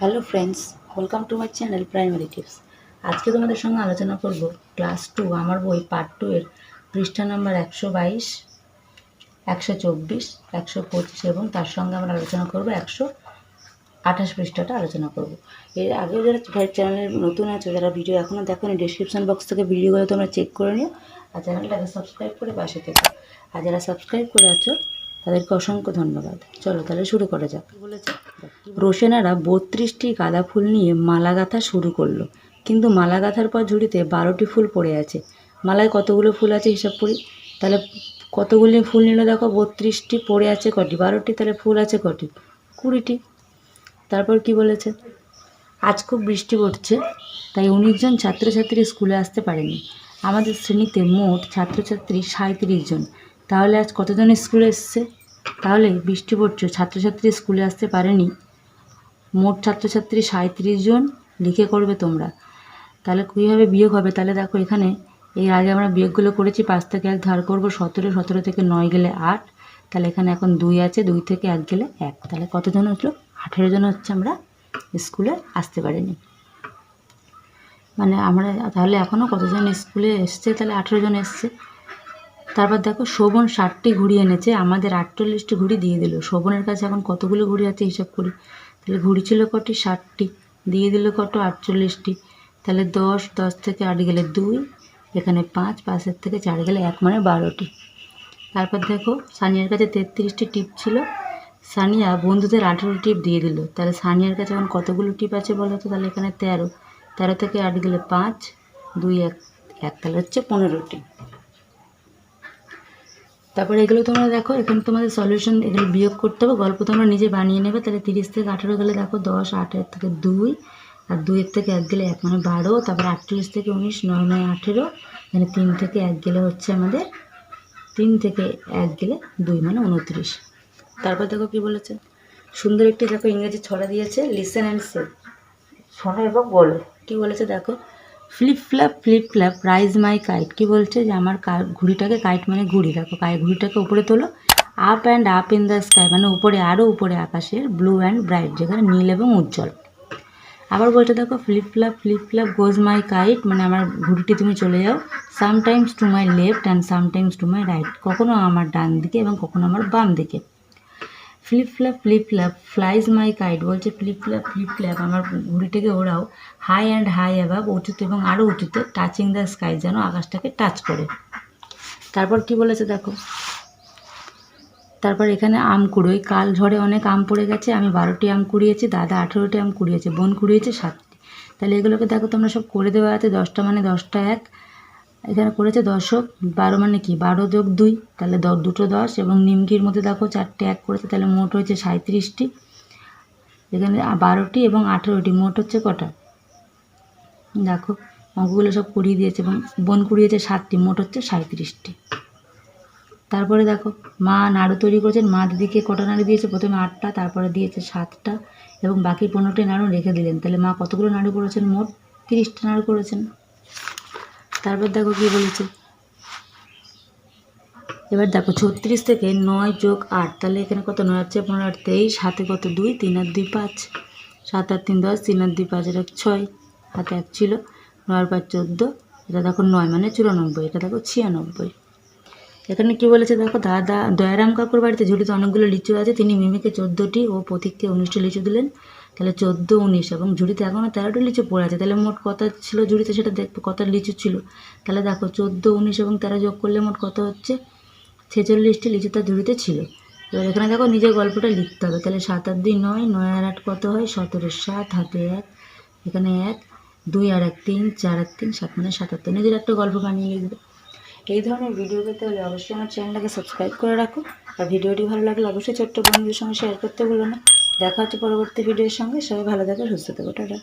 Hello friends, welcome to my channel primary tips. আজকে তোমাদের সঙ্গে আলোচনা করব ক্লাস টু, আমার বই পার্ট টু এর পৃষ্ঠা নাম্বার একশো বাইশ, একশো চব্বিশ, একশো পঁচিশ এবং তার সঙ্গে আমরা আলোচনা করব একশো আঠাশ পৃষ্ঠাটা আলোচনা করব। এর আগেও যারা ভাই চ্যানেলের নতুন আছে, যারা ভিডিও এখনও দেখোনি ডিসক্রিপশন বক্স থেকে ভিডিওগুলো তোমরা চেক করে নিও, আর চ্যানেলটাকে সাবস্ক্রাইব করে পাশে থেকো। আর যারা সাবস্ক্রাইব করে আছো তাদেরকে অসংখ্য ধন্যবাদ। চলো তাহলে শুরু করা যাক। বলেছে? রোশেনারা বত্রিশটি গাঁদা ফুল নিয়ে মালা গাঁথা শুরু করল। কিন্তু মালা গাঁথার পর ঝুড়িতে বারোটি ফুল পড়ে আছে। মালায় কতগুলো ফুল আছে হিসাব করি? তাহলে কতগুলি ফুল নিল দেখো? বত্রিশটি পড়ে আছে কটি? বারোটি? তাহলে ফুল আছে কটি? কুড়িটি। তারপর কি বলেছে? আজ খুব বৃষ্টি পড়ছে তাই উনিশজন ছাত্রছাত্রী স্কুলে আসতে পারেনি। আমাদের শ্রেণীতে মোট ছাত্রছাত্রী সাঁত্রিশ জন। তাহলে আজ কতজন স্কুলে এসছে? তাহলে বৃষ্টি পড়ছে, ছাত্রছাত্রী স্কুলে আসতে পারেনি। মোট ছাত্রছাত্রী সাঁত্রিশ জন, লিখে করবে তোমরা। তাহলে কীভাবে বিয়োগ হবে? তাহলে দেখো এখানে, এর আগে আমরা বিয়োগগুলো করেছি, পাঁচ থেকে এক ধার করব, সতেরো সতেরো থেকে নয় গেলে আট। তাহলে এখানে এখন দুই আছে, দুই থেকে এক গেলে এক। তাহলে কতজন হচ্ছিল? আঠেরো জন হচ্ছে আমরা স্কুলে আসতে পারিনি। মানে আমরা তাহলে এখনও কতজন স্কুলে এসছে? তাহলে আঠেরো জন এসছে। তারপর দেখো, শোভন ষাটটি ঘুড়ি এনেছে, আমাদের আটচল্লিশটি ঘুড়ি দিয়ে দিল। শোভনের কাছে এখন কতগুলো ঘুড়ি আছে হিসাব করি। তাহলে ঘুড়ি ছিল কটি? ষাটটি। দিয়ে দিল কত? আটচল্লিশটি। তাহলে দশ দশ থেকে আট গেলে দুই, এখানে পাঁচ, পাঁচের থেকে চার গেলে এক মানে বারোটি। তারপর দেখো, সানিয়ার কাছে তেত্রিশটি টিপ ছিল। সানিয়া বন্ধুদের আঠেরো টিপ দিয়ে দিল। তাহলে সানিয়ার কাছে এখন কতগুলো টিপ আছে বলো তো? তাহলে এখানে তেরো। তেরো থেকে আট গেলে পাঁচ, দুই, এক এক, তাহলে হচ্ছে পনেরোটি। তারপরে এগুলো তোমরা দেখো এখানে তোমাদের সলিউশন এগুলো বিয়োগ করতে হবে। গল্প তোমরা নিজে বানিয়ে নেবে তাহলে তিরিশ থেকে আঠেরো গেলে দেখো দশ আটের থেকে দুই আর দুইয়ের থেকে এক গেলে এক মানে বারো তারপর আটচল্লিশ থেকে উনিশ নয় নয় আঠেরো মানে তিন থেকে এক গেলে হচ্ছে আমাদের তিন থেকে এক গেলে দুই মানে উনত্রিশ। তারপর দেখো কি বলেছে? সুন্দর একটি দেখো ইংরেজি ছড়া দিয়েছে লিসেন অ্যান্ড সে শোনো এবং বলো। কি বলেছে দেখো? Flip flap flip flap rise my kite কি বলছে? যে আমার ঘুড়িটাকে কাইট মানে ঘুড়ি। দেখো কাই ঘুড়িটাকে উপরে তোলো। Up and up in the sky মানে উপরে আরও উপরে আকাশের ব্লু অ্যান্ড ব্রাইট যেখানে নীল এবং উজ্জ্বল। আবার বলতে দেখো flip flap flip flap goes my kite মানে আমার ঘুড়িটি তুমি চলে যাও। Sometimes to my left and sometimes to my right কখনো আমার ডান দিকে এবং কখনো আমার বাম দিকে। Flip flap flip flap flies my kite বলছে ফ্লিপ ফ্ল্যাপ ফ্লিপ ফ্ল্যাপ আমার ঘুড়িটাকে ওরাও হাই অ্যান্ড হাই অ্যাভাব উঁচুতে এবং আরও উঁচুতে টাচিং দ্য স্কাই যেন আকাশটাকে টাচ করে। তারপর কি বলেছে দেখো? তারপর এখানে আম কুড়োই কাল ঝড়ে অনেক আম পড়ে গেছে, আমি বারোটি আম কুড়িয়েছি, দাদা আঠেরোটি আম কুড়িয়েছে, বোন কুড়িয়েছে সাতটি। তাহলে এগুলোকে দেখো তোমরা সব করে দেওয়া আছে, দশটা মানে দশটা এক। এখানে করেছে দশক বারো মানে কি? বারো যোগ দুই, তাহলে দুটো দশ এবং নিমকির মধ্যে দেখো চারটে এক করেছে, তাহলে মোট হয়েছে সাঁত্রিশটি এখানে বারোটি এবং আঠেরোটি, মোট হচ্ছে কটা? দেখো, অঙ্কগুলো সব কুড়িয়ে দিয়েছে এবং বোন কুড়িয়েছে সাতটি, মোট হচ্ছে সাঁত্রিশটি তারপরে দেখো, মা নাড়ু তৈরি করেছেন, মা দিদিকে কটা নাড়ু দিয়েছে? প্রথমে আটটা, তারপরে দিয়েছে সাতটা এবং বাকি পনেরোটি নাড়ু রেখে দিলেন। তাহলে মা কতগুলো নাড়ু করেছেন? মোট তিরিশটা নাড়ু করেছেন। তারপর দেখো কি বলেছে? এবার দেখো ছত্রিশ থেকে নয় যোগ আট, তাহলে এখানে কত? নয় হচ্ছে পনেরো আট তেইশ, হাতে কত? দুই, তিন আর দুই পাঁচ, সাত আর তিন দশ, তিন আর দুই পাঁচ, এটা ছয়, হাতে এক ছিল, নয় পাঁচ চোদ্দ, এটা দেখো নয় মানে চুরানব্বই, এটা দেখো ছিয়ানব্বই। এখানে কি বলেছে দেখো? দাদা, দয়ারাম কাকুর বাড়িতে ঝুড়িতে অনেকগুলো লিচু আছে, তিনি মিমিকে চোদ্দোটি ও প্রতীককে উনিশটি লিচু দিলেন। তাহলে চোদ্দ উনিশ এবং ঝুড়িতে এখনও তেরোটা লিচু পড়ে আছে। তাহলে মোট কত ছিল ঝুড়িতে সেটা দেখব কত লিচু ছিল? তাহলে দেখো, চোদ্দ উনিশ এবং তেরো যোগ করলে মোট কত হচ্ছে? ছেচল্লিশটি লিচু তার ঝুড়িতে ছিল। এবার এখানে দেখো নিজের গল্পটা লিখতে হবে। তাহলে সাত আর দুই নয় নয় আর আট কত হয়? সতেরো সাত, হাতে এক, এখানে এক, দুই আর এক তিন, চার আর তিন, সাত মানে সাতাত্তর নিজের একটা গল্প বানিয়ে লিখবে। এই ধরনের ভিডিও পেতে হলে অবশ্যই আমার চ্যানেলটাকে সাবস্ক্রাইব করে রাখো। আর ভিডিওটি ভালো লাগলে অবশ্যই ছোট্ট বন্ধুদের সঙ্গে শেয়ার করতে ভুলো না। দেখা হচ্ছে পরবর্তী ভিডিওর সঙ্গে। সবাই ভালো থাকে সুস্থ থাকো টাটা।